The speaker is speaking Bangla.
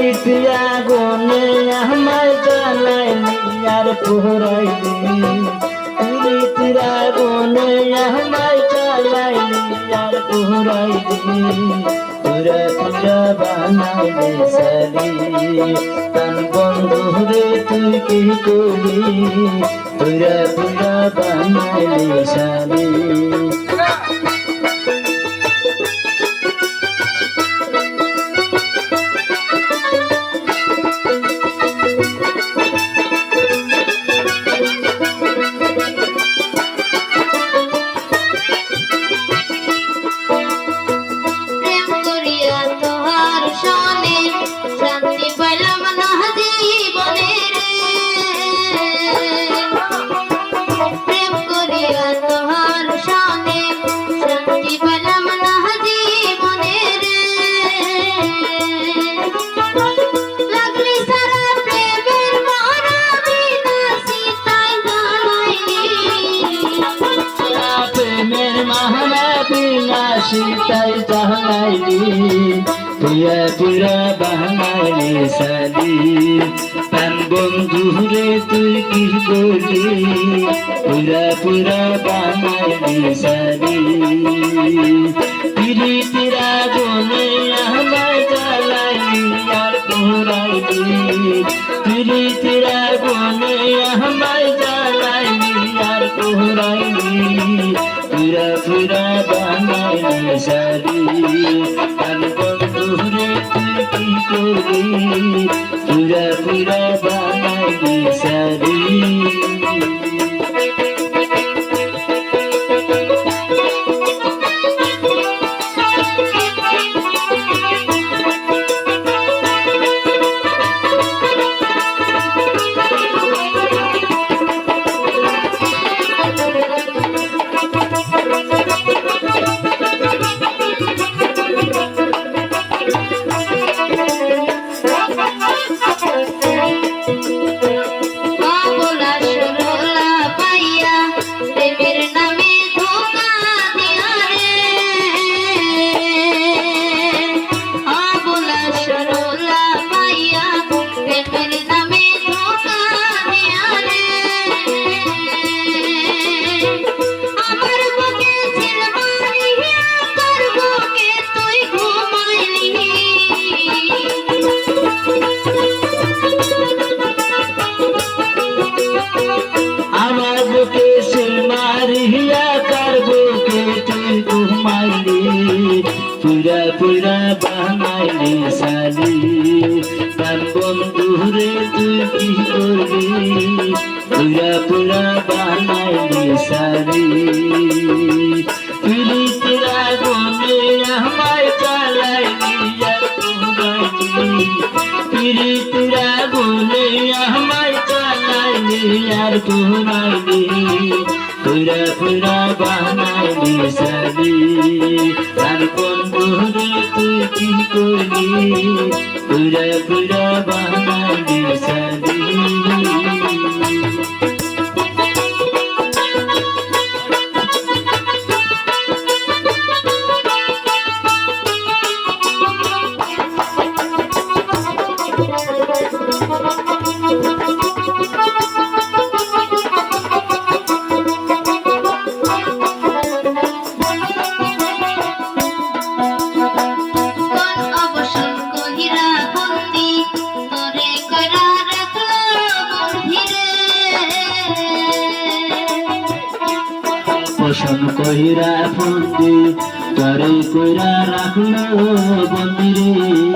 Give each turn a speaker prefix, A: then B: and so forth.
A: পিরিতিয়া গনে আমায় জ্বালাইলি আর পোহরাইলি পিরিতিয়া গনে আমায় জ্বালাইলি আর পোহরাইলি পুরা পুরা বানাইলি সালি। তান বন্ধু রে তুই কি করলি পুরা পুরা বানাইলি সালি। পুরা পুরা বানাইলি সালি। প্রাণ বন্ধু রে তুই কি বলি? পুরা পুরা বানাইলি সালি। করবি পুরা পুরা বানাইলি সালি তার বন্ধু রে তুই কি করবি? পুরা পুরা বানাইলি সালি পিলি তিরা গনে আমায় চালাইলি আর পিলি তিরা আমায় চালাইলি আর ঘুমাইলি পুরা পুরা বানাইলি সালি তার বন্ধু রে তুই কি করলি? পুরা পুরা বানাইলি সালি পোষণ কইরা ফন্দি তরে কইরা রাখল বন্দিরে